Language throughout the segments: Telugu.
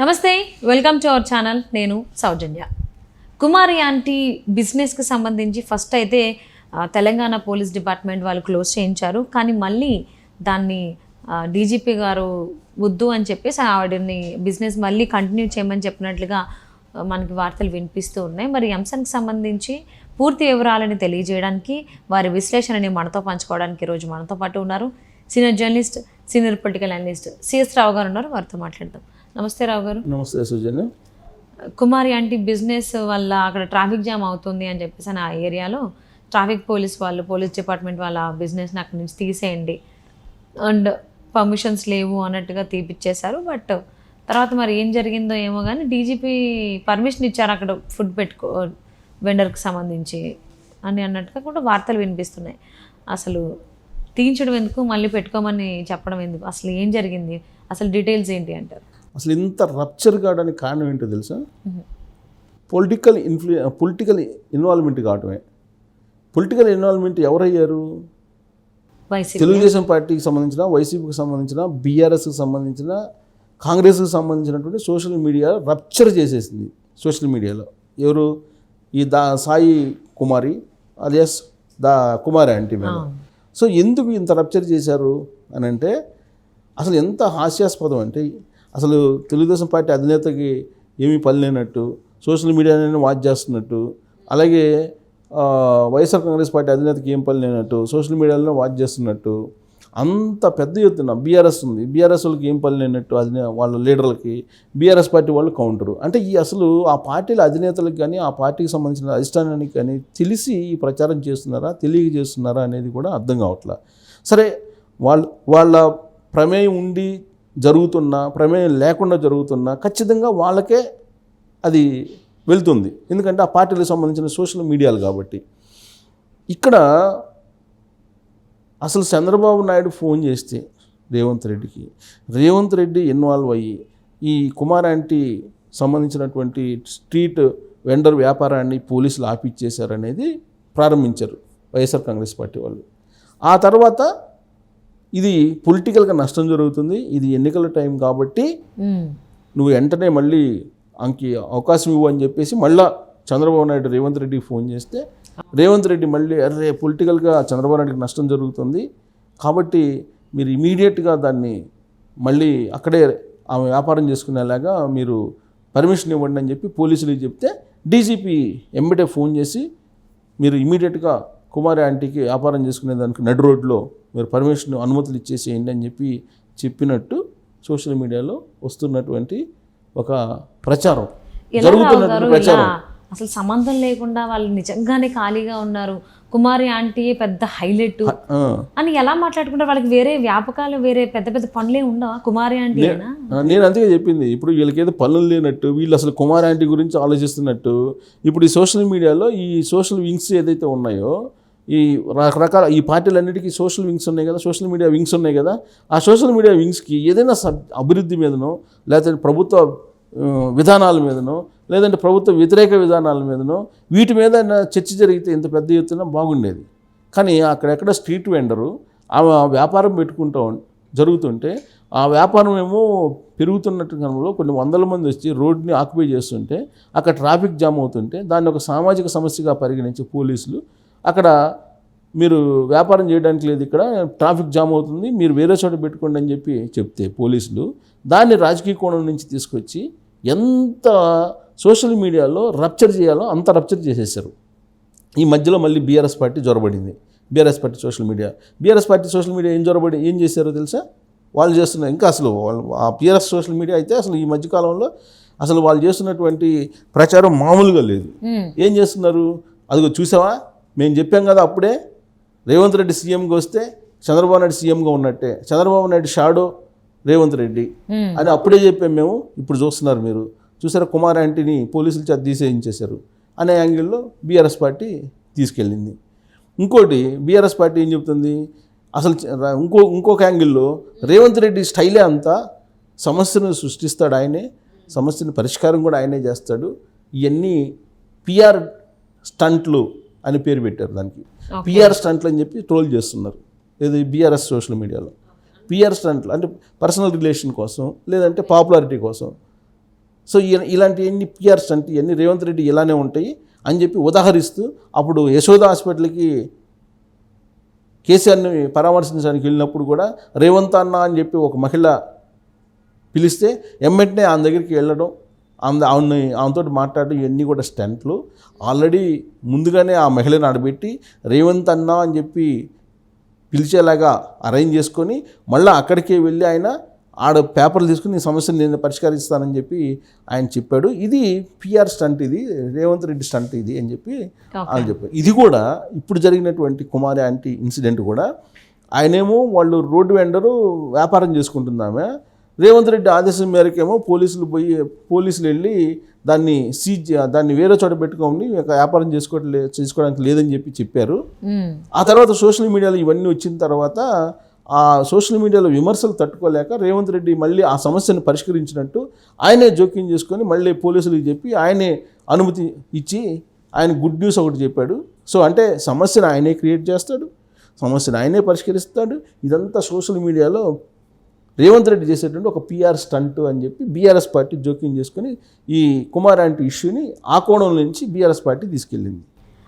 నమస్తే వెల్కమ్ టు అవర్ ఛానల్. నేను సౌజన్య. కుమారి ఆంటీ బిజినెస్కి సంబంధించి ఫస్ట్ అయితే తెలంగాణ పోలీస్ డిపార్ట్మెంట్ వాళ్ళు క్లోజ్ చేయించారు. కానీ మళ్ళీ దాన్ని డీజీపీ గారు వద్దు అని చెప్పేసి ఆవిడని బిజినెస్ మళ్ళీ కంటిన్యూ చేయమని చెప్పినట్లుగా మనకి వార్తలు వినిపిస్తూ ఉన్నాయి. మరి అంశానికి సంబంధించి పూర్తి వివరాలని తెలియజేయడానికి వారి విశ్లేషణని మనతో పంచుకోవడానికి ఈరోజు మనతో పాటు ఉన్నారు. Senior journalist senior political analyst CS Rao garu ఉన్నారు. వారితో మాట్లాడదాం. నమస్తే రావు గారు. నమస్తే సుజన్ కుమారి ఆంటీ బిజినెస్ వల్ల అక్కడ ట్రాఫిక్ జామ్ అవుతుంది అని చెప్పేసి ఆ ఏరియాలో ట్రాఫిక్ పోలీస్ వాళ్ళు పోలీస్ డిపార్ట్మెంట్ వాళ్ళ బిజినెస్ని అక్కడి నుంచి తీసేయండి. అండ్ పర్మిషన్స్ లేవు అన్నట్టుగా తీపిచ్చేశారు. బట్ తర్వాత మరి ఏం జరిగిందో ఏమో కానీ డీజీపీ పర్మిషన్ ఇచ్చారు అక్కడ ఫుడ్ పెట్టుకో వెండర్కి సంబంధించి అని అన్నట్టుగా కూడా వార్తలు వినిపిస్తున్నాయి. అసలు తీయించడం ఎందుకు? మళ్ళీ పెట్టుకోమని చెప్పడం ఎందుకు? అసలు ఏం జరిగింది? అసలు డీటెయిల్స్ ఏంటి అంటారు? అసలు ఇంత రప్చర్ కావడానికి కారణం ఏంటో తెలుసా? పొలిటికల్ ఇన్ఫ్లు పొలిటికల్ ఇన్వాల్వ్మెంట్ కావటమే. పొలిటికల్ ఇన్వాల్వ్మెంట్ ఎవరయ్యారు? తెలుగుదేశం పార్టీకి సంబంధించిన వైసీపీకి సంబంధించిన బీఆర్ఎస్కి సంబంధించిన కాంగ్రెస్కి సంబంధించినటువంటి సోషల్ మీడియా రప్చర్ చేసేసింది సోషల్ మీడియాలో. ఎవరు? ఈ దా సాయి కుమారి అలియాస్ దా కుమారి ఆంటీ మీద సో ఎందుకు ఇంత రప్చర్ చేశారు అని అంటే అసలు ఎంత హాస్యాస్పదం అంటే అసలు తెలుగుదేశం పార్టీ అధినేతకి ఏమీ పని లేనట్టు సోషల్ మీడియాని వాచ్ చేస్తున్నట్టు అలాగే వైఎస్ఆర్ కాంగ్రెస్ పార్టీ అధినేతకి ఏం పని లేనట్టు సోషల్ మీడియాలో వాచ్ చేస్తున్నట్టు అంత పెద్ద ఎత్తున బీఆర్ఎస్ ఉంది. బీఆర్ఎస్ వాళ్ళకి ఏం పని లేనట్టు అధినే వాళ్ళ లీడర్లకి బీఆర్ఎస్ పార్టీ వాళ్ళు కౌంటరు. అంటే ఈ అసలు ఆ పార్టీల అధినేతలకు కానీ ఆ పార్టీకి సంబంధించిన అధిష్టానానికి కానీ తెలిసి ఈ ప్రచారం చేస్తున్నారా తెలియజేస్తున్నారా అనేది కూడా అర్థం కావట్లా. సరే వాళ్ళు వాళ్ళ ప్రమేయం ఉండి జరుగుతున్నా ప్రమేయం లేకుండా జరుగుతున్నా ఖచ్చితంగా వాళ్ళకే అది వెళ్తుంది. ఎందుకంటే ఆ పార్టీలకు సంబంధించిన సోషల్ మీడియాలు కాబట్టి. ఇక్కడ అసలు చంద్రబాబు నాయుడు ఫోన్ చేస్తే రేవంత్ రెడ్డికి రేవంత్ రెడ్డి ఇన్వాల్వ్ అయ్యి ఈ కుమార్ ఆంటీ సంబంధించినటువంటి స్ట్రీట్ వెండర్ వ్యాపారాన్ని పోలీసులు ఆపిచ్చేశారనేది ప్రారంభించారు వైఎస్ఆర్ కాంగ్రెస్ పార్టీ వాళ్ళు. ఆ తర్వాత ఇది పొలిటికల్గా నష్టం జరుగుతుంది ఇది ఎన్నికల టైం కాబట్టి. నువ్వు వెంటనే మళ్ళీ అంకి అవకాశం ఇవ్వు అని చెప్పేసి మళ్ళా చంద్రబాబు నాయుడు రేవంత్ రెడ్డికి ఫోన్ చేస్తే రేవంత్ రెడ్డి మళ్ళీ అరే పొలిటికల్గా చంద్రబాబు నాయుడుకి నష్టం జరుగుతుంది కాబట్టి మీరు ఇమీడియట్గా దాన్ని మళ్ళీ అక్కడే ఆమె వ్యాపారం చేసుకునేలాగా మీరు పర్మిషన్ ఇవ్వండి అని చెప్పి పోలీసులకు చెప్తే డీజీపీ ఎంబటే ఫోన్ చేసి మీరు ఇమీడియట్గా కుమారి ఆంటీకి వ్యాపారం చేసుకునే దానికి నడు రోడ్లో మీరు పర్మిషన్ అనుమతులు ఇచ్చేసేయండి అని చెప్పి చెప్పినట్టు సోషల్ మీడియాలో వస్తున్నటువంటి ఒక ప్రచారం. జరుగుతున్నటువంటి ప్రచారం. అసలు సంబంధం లేకుండా వాళ్ళు నిజంగానే ఖాళీగా ఉన్నారు. కుమారి ఆంటీ పెద్ద హైలైట్ అని ఎలా మాట్లాడుకుంటారు? వాళ్ళకి వేరే వ్యాపకాలు వేరే పెద్ద పెద్ద పనులే ఉండవా? కుమారి ఆంటీ నేను అంతే చెప్పింది. ఇప్పుడు వీళ్ళకి ఏదో పనులు లేనట్టు వీళ్ళు అసలు కుమార్ ఆంటీ గురించి ఆలోచిస్తున్నట్టు ఇప్పుడు ఈ సోషల్ మీడియాలో ఈ సోషల్ వింగ్స్ ఏదైతే ఉన్నాయో ఈ రకరకాల ఈ పార్టీలన్నిటికీ సోషల్ వింగ్స్ ఉన్నాయి కదా సోషల్ మీడియా వింగ్స్ ఉన్నాయి కదా ఆ సోషల్ మీడియా వింగ్స్కి ఏదైనా సబ్ అభివృద్ధి మీదనో లేకపోతే ప్రభుత్వ విధానాల మీదనో లేదంటే ప్రభుత్వ వ్యతిరేక విధానాల మీదనో వీటి మీద చర్చ జరిగితే ఇంత పెద్ద ఎత్తున బాగుండేది. కానీ అక్కడెక్కడ స్ట్రీట్ వెండరు ఆ వ్యాపారం పెట్టుకుంటూ జరుగుతుంటే ఆ వ్యాపారం ఏమో పెరుగుతున్నట్టు క్రమంలో కొన్ని వందల మంది వచ్చి రోడ్ని ఆక్యుపై చేస్తుంటే అక్కడ ట్రాఫిక్ జామ్ అవుతుంటే దాన్ని ఒక సామాజిక సమస్యగా పరిగణించి పోలీసులు అక్కడ మీరు వ్యాపారం చేయడానికి లేదు ఇక్కడ ట్రాఫిక్ జామ్ అవుతుంది మీరు వేరే చోట పెట్టుకోండి అని చెప్పి చెప్తే పోలీసులు దాన్ని రాజకీయ కోణం నుంచి తీసుకొచ్చి ఎంత సోషల్ మీడియాలో రప్చర్ చేయాలో అంత రప్చర్ చేసేసారు ఈ మధ్యలో మళ్ళీ BRS party జ్వరబడింది BRS party social media. BRS party social media ఏం జ్వరబడి ఏం చేశారో తెలుసా? వాళ్ళు చేస్తున్నారు ఇంకా అసలు వాళ్ళు ఆ బీఆర్ఎస్ సోషల్ మీడియా అయితే అసలు ఈ మధ్యకాలంలో అసలు వాళ్ళు చేస్తున్నటువంటి ప్రచారం మామూలుగా లేదు. ఏం చేస్తున్నారు? అదిగో చూసావా? మేము చెప్పాం కదా అప్పుడే రేవంత్ రెడ్డి సీఎంగా వస్తే చంద్రబాబు నాయుడు సీఎంగా ఉన్నట్టే. చంద్రబాబు నాయుడు షాడో రేవంత్ రెడ్డి. అని అప్పుడే చెప్పాం మేము ఇప్పుడు చూస్తున్నారు మీరు. చూసారా కుమార్ ఆంటీని పోలీసులు చేత తీసేయించేశారు అనే యాంగిల్లో బీఆర్ఎస్ పార్టీ తీసుకెళ్ళింది. ఇంకోటి బీఆర్ఎస్ పార్టీ ఏం చెప్తుంది? అసలు ఇంకో ఇంకొక యాంగిల్లో రేవంత్ రెడ్డి స్టైలే అంతా సమస్యను సృష్టిస్తాడు ఆయనే సమస్యను పరిష్కారం కూడా ఆయనే చేస్తాడు. ఇవన్నీ పిఆర్ స్టంట్లు అని పేరు పెట్టారు దానికి. పిఆర్ స్టంట్లు అని చెప్పి ట్రోల్ చేస్తున్నారు. ఇది బీఆర్ఎస్ సోషల్ మీడియాలో పిఆర్ స్టంట్లు అంటే పర్సనల్ రిలేషన్ కోసం లేదంటే పాపులారిటీ కోసం. సో ఇలాంటి ఎన్ని పిఆర్ స్టంట్ ఇవన్నీ రేవంత్ రెడ్డి ఇలానే ఉంటాయి అని చెప్పి ఉదాహరిస్తూ అప్పుడు యశోద హాస్పిటల్కి కేసీఆర్ని పరామర్శించడానికి వెళ్ళినప్పుడు కూడా రేవంత్ అన్న అని చెప్పి ఒక మహిళ పిలిస్తే ఎమ్మెట్నే ఆమె దగ్గరికి వెళ్ళడం ఆమె ఆమెని ఆమెతో మాట్లాడడం ఇవన్నీ కూడా స్టంట్లు. ఆల్రెడీ ముందుగానే ఆ మహిళను ఆడబెట్టి రేవంత్ అన్న అని చెప్పి పిలిచేలాగా అరేంజ్ చేసుకొని మళ్ళీ అక్కడికే వెళ్ళి ఆయన ఆడ పేపర్లు తీసుకుని ఈ సమస్యను నేను పరిష్కరిస్తానని చెప్పి ఆయన చెప్పాడు. ఇది పిఆర్ స్టంట్ ఇది రేవంత్ రెడ్డి స్టంట్ ఇది అని చెప్పి అని చెప్పారు. ఇది కూడా ఇప్పుడు జరిగినటువంటి కుమారి ఆంటీ ఇన్సిడెంట్ కూడా ఆయనేమో వాళ్ళు రోడ్డు వెండరు వ్యాపారం చేసుకుంటుందామె రేవంత్ రెడ్డి ఆదేశం మేరకేమో పోలీసులు పోయి పోలీసులు వెళ్ళి దాన్ని సీజ్ దాన్ని వేరే చోట పెట్టుకొని ఇక వ్యాపారం చేసుకోవట్లే చేసుకోవడానికి లేదని చెప్పి చెప్పారు. ఆ తర్వాత సోషల్ మీడియాలో ఇవన్నీ వచ్చిన తర్వాత ఆ సోషల్ మీడియాలో విమర్శలు తట్టుకోలేక రేవంత్ రెడ్డి మళ్ళీ ఆ సమస్యను పరిష్కరించినట్టు ఆయనే జోక్యం చేసుకొని మళ్ళీ పోలీసులకు చెప్పి ఆయనే అనుమతి ఇచ్చి ఆయన గుడ్ న్యూస్ ఒకటి చెప్పాడు. సో అంటే సమస్యను ఆయనే క్రియేట్ చేస్తాడు సమస్యను ఆయనే పరిష్కరిస్తాడు. ఇదంతా సోషల్ మీడియాలో రేవంత్ రెడ్డి చేసేటువంటి ఒక పిఆర్ స్టంట్ అని చెప్పి బీఆర్ఎస్ పార్టీ జోక్యం చేసుకొని ఈ కుమార్ ఆంటీ ఇష్యూని ఆ కోణం నుంచి బీఆర్ఎస్ పార్టీ తీసుకెళ్ళింది.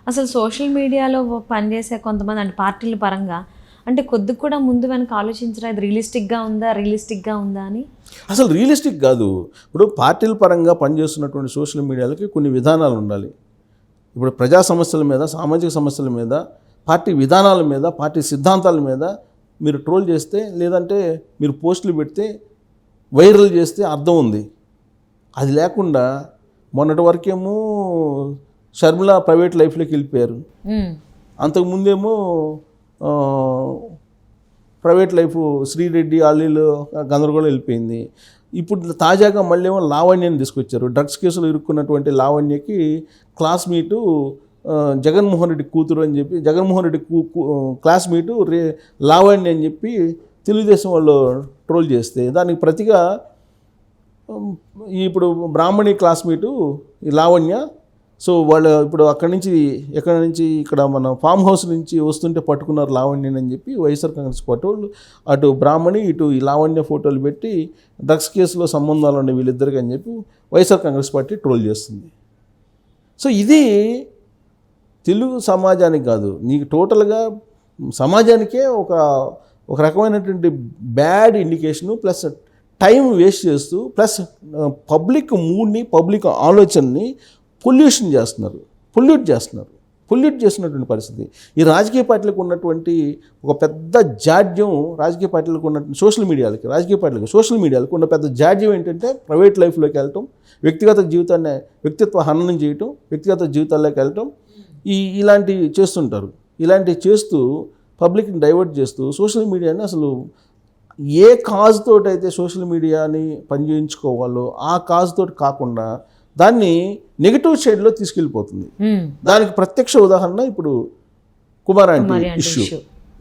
అసలు సోషల్ మీడియాలో పనిచేసే కొంతమంది అంటే పార్టీల పరంగా అంటే కొద్దిగా కూడా ముందు వెనక ఆలోచించరా? ఇది రియలిస్టిక్గా ఉందా? రియలిస్టిక్గా ఉందా అని? అసలు రియలిస్టిక్ కాదు. ఇప్పుడు పార్టీల పరంగా పనిచేస్తున్నటువంటి సోషల్ మీడియాలకి కొన్ని విధానాలు ఉండాలి. ఇప్పుడు ప్రజా సమస్యల మీద సామాజిక సమస్యల మీద పార్టీ విధానాల మీద పార్టీ సిద్ధాంతాల మీద మీరు ట్రోల్ చేస్తే లేదంటే మీరు పోస్టులు పెడితే వైరల్ చేస్తే అర్థం ఉంది. అది లేకుండా మొన్నటి వరకేమో షర్మిల ప్రైవేట్ లైఫ్లోకి వెళ్ళిపోయారు. అంతకుముందేమో ప్రైవేట్ లైఫ్ శ్రీరెడ్డి ఆలీలు గందరగోళం వెళ్ళిపోయింది. ఇప్పుడు తాజాగా మళ్ళీ ఏమో లావణ్యని తీసుకొచ్చారు. డ్రగ్స్ కేసులో ఇరుక్కున్నటువంటి లావణ్యకి క్లాస్మేటు జగన్మోహన్ రెడ్డి కూతురు అని చెప్పి జగన్మోహన్ రెడ్డి కూ క్లాస్మేటు రే లావణ్య అని చెప్పి తెలుగుదేశం వాళ్ళు ట్రోల్ చేస్తే దానికి ప్రతిగా ఇప్పుడు బ్రాహ్మణి క్లాస్మేటు ఈ లావణ్య సో వాళ్ళు ఇప్పుడు అక్కడి నుంచి ఎక్కడి నుంచి ఇక్కడ మన ఫామ్ హౌస్ నుంచి వస్తుంటే పట్టుకున్నారు లావణ్యని అని చెప్పి వైఎస్ఆర్ కాంగ్రెస్ పార్టీ వాళ్ళు అటు బ్రాహ్మణి ఇటు ఈ లావణ్య ఫోటోలు పెట్టి డ్రగ్స్ కేసులో సంబంధాలు ఉండే వీళ్ళిద్దరికి అని చెప్పి వైఎస్ఆర్ కాంగ్రెస్ పార్టీ ట్రోల్ చేస్తుంది. సో ఇది తెలుగు సమాజానికి కాదు. నీకు టోటల్గా సమాజానికే ఒక ఒక రకమైనటువంటి bad indication plus time waste చేస్తూ ప్లస్ పబ్లిక్ మూడ్ని పబ్లిక్ ఆలోచనని పొల్యూషన్ చేస్తున్నారు. పొల్యూట్ చేస్తున్నారు. పొల్యూట్ చేస్తున్నటువంటి పరిస్థితి. ఈ రాజకీయ పార్టీలకు ఉన్నటువంటి ఒక పెద్ద జాడ్యం రాజకీయ పార్టీలకు ఉన్నటువంటి సోషల్ మీడియాలకి రాజకీయ పార్టీలకు సోషల్ మీడియాలకు ఉన్న పెద్ద జాడ్యం ఏంటంటే ప్రైవేట్ లైఫ్లోకి వెళ్ళటం వ్యక్తిగత జీవితాన్ని వ్యక్తిత్వ హననం చేయటం వ్యక్తిగత జీవితాల్లోకి వెళ్ళటం ఈ ఇలాంటివి చేస్తుంటారు. ఇలాంటివి చేస్తూ పబ్లిక్ని డైవర్ట్ చేస్తూ సోషల్ మీడియాని అసలు ఏ కాజ్ తోటి అయితే సోషల్ మీడియాని పనిచేయించుకోవాలో ఆ కాజ్ తోటి కాకుండా దాన్ని నెగిటివ్ షేడ్లో తీసుకెళ్ళిపోతుంది. దానికి ప్రత్యక్ష ఉదాహరణ ఇప్పుడు కుమారాంటి ఇష్యూ.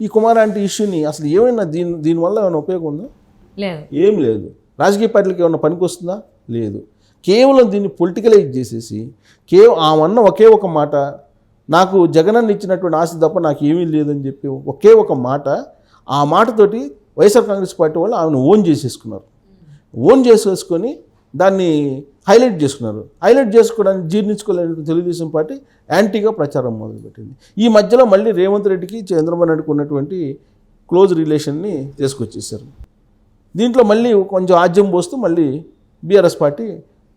ఈ కుమారాంటి ఇష్యూని అసలు ఏమైనా దీని దీనివల్ల ఏమైనా ఉపయోగం ఉందా? ఏం లేదు. రాజకీయ పార్టీలకు ఏమైనా పనికి వస్తుందా? లేదు. కేవలం దీన్ని పొలిటికలైజ్ చేసేసి కేవలం ఆమన్న ఒకే ఒక మాట నాకు జగనన్న ఇచ్చినటువంటి ఆశ తప్ప నాకు ఏమీ లేదని చెప్పి ఒకే ఒక మాట ఆ మాటతోటి వైఎస్ఆర్ కాంగ్రెస్ పార్టీ వాళ్ళు ఆమెను ఓన్ చేసేసుకున్నారు. ఓన్ చేసేసుకొని దాన్ని హైలైట్ చేసుకున్నారు. హైలైట్ చేసుకోవడానికి జీర్ణించుకోలేని తెలుగుదేశం పార్టీ యాంటీగా ప్రచారం మొదలుపెట్టింది. ఈ మధ్యలో మళ్ళీ రేవంత్ రెడ్డికి చంద్రబాబు నాయుడుకు ఉన్నటువంటి క్లోజ్ రిలేషన్ని తీసుకొచ్చేసారు దీంట్లో మళ్ళీ కొంచెం ఆజ్యం పోస్తూ మళ్ళీ బీఆర్ఎస్ పార్టీ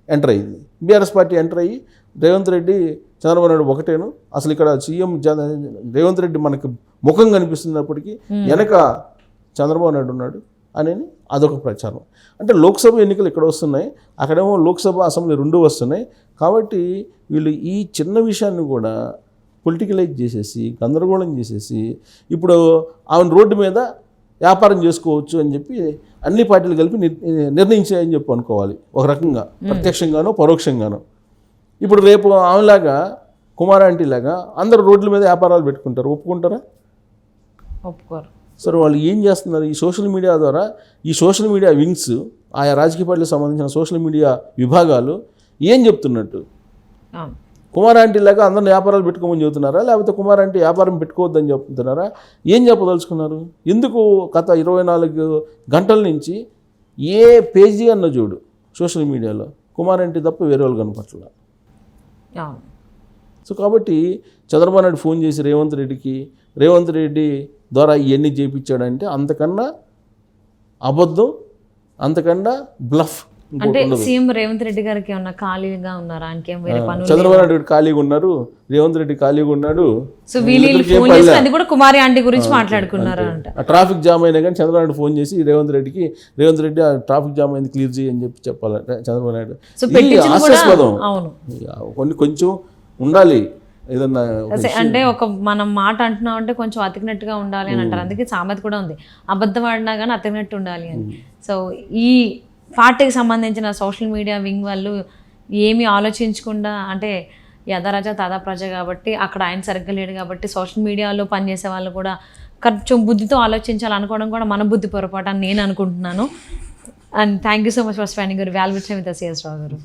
ఎంటర్ అయ్యింది. బీఆర్ఎస్ పార్టీ ఎంటర్ అయ్యి రేవంత్ రెడ్డి చంద్రబాబు నాయుడు ఒకటేను. అసలు ఇక్కడ సీఎం రేవంత్ రెడ్డి మనకు ముఖం కనిపిస్తున్నప్పటికీ వెనక చంద్రబాబు నాయుడు ఉన్నాడు అని అదొక ప్రచారం. అంటే లోక్సభ ఎన్నికలు ఇక్కడ వస్తున్నాయి. అక్కడేమో లోక్సభ అసెంబ్లీ రెండు వస్తున్నాయి. కాబట్టి వీళ్ళు ఈ చిన్న విషయాన్ని కూడా పొలిటికలైజ్ చేసేసి గందరగోళం చేసేసి ఇప్పుడు ఆమెను రోడ్డు మీద వ్యాపారం చేసుకోవచ్చు అని చెప్పి అన్ని పార్టీలు కలిపి నిర్- నిర్ణయించాయని చెప్పి అనుకోవాలి. ఒక రకంగా ప్రత్యక్షంగానో పరోక్షంగానో. ఇప్పుడు రేపు ఆమెలాగా కుమారాంటీ లాగా అందరూ రోడ్ల మీద వ్యాపారాలు పెట్టుకుంటారు. ఒప్పుకుంటారా? ఒప్పుకోరు. సరే వాళ్ళు ఏం చేస్తున్నారు? ఈ సోషల్ మీడియా ద్వారా ఈ సోషల్ మీడియా వింగ్స్ ఆయా రాజకీయ పార్టీలకు సంబంధించిన సోషల్ మీడియా విభాగాలు ఏం చెప్తున్నట్టు? అవును కుమారాంటీ లాగా అందరిని వ్యాపారాలు పెట్టుకోమని చెబుతున్నారా? లేకపోతే కుమారాంటీ వ్యాపారం పెట్టుకోవద్దని చెప్తున్నారా ఏం చెప్పదలుచుకున్నారు? ఎందుకు గత ఇరవై నాలుగు గంటల నుంచి ఏ పేజీ అన్న చూడు సోషల్ మీడియాలో కుమార్ ఎన్టీ తప్ప వేరే వాళ్ళు కనపట్ల సో కాబట్టి చంద్రబాబు నాయుడు ఫోన్ చేసి రేవంత్ రెడ్డికి రేవంత్ రెడ్డి ద్వారా ఇవన్నీ చేయించాడంటే అంతకన్నా అబద్ధం అంతకన్నా బ్లఫ్ అంటే సీఎం రేవంత్ రెడ్డి గారికి ఏమన్నా ఖాళీగా ఉన్నారా? ఇంకేం వేరే పనులు చంద్రబాబు నాయుడు ఖాళీగా ఉన్నారు. రేవంత్ రెడ్డి ఖాళీగా ఉన్నాడు. సో వీళ్ళు ఫోన్ చేసి అది కూడా కుమారి ఆంటీ గురించి మాట్లాడుకున్నారు అంట. ట్రాఫిక్ జామ్ అయినా కానీ చంద్రబాబు నాయుడు ఫోన్ చేసి రేవంత్ రెడ్డికి రేవంత్ రెడ్డి ఆ ట్రాఫిక్ జామ్ అయింది క్లియర్ చేయి అని చెప్పి చెప్పాలంట చంద్రబాబు నాయుడు. కొన్ని కొంచెం ఉండాలి. ఏదన్నా అంటే ఒక మనం మాట అంటున్నాం అంటే కొంచెం అతికినట్టుగా ఉండాలి అని అంటారు. అందుకే సామెత కూడా ఉంది. అబద్ధం ఆడినా కానీ అతికినట్టు ఉండాలి అని. సో ఈ పార్టీకి సంబంధించిన సోషల్ మీడియా వింగ్ వాళ్ళు ఏమీ ఆలోచించకుండా అంటే యథరాజ తాదా ప్రజ కాబట్టి అక్కడ ఆయన సరిగ్గా లేడు కాబట్టి సోషల్ మీడియాలో పనిచేసే వాళ్ళు కూడా కొంచెం బుద్ధితో ఆలోచించాలి అనుకోవడం కూడా మన బుద్ధి పొరపాటు అని నేను అనుకుంటున్నాను. And thank you so much for spending your valuable with CS Rao garu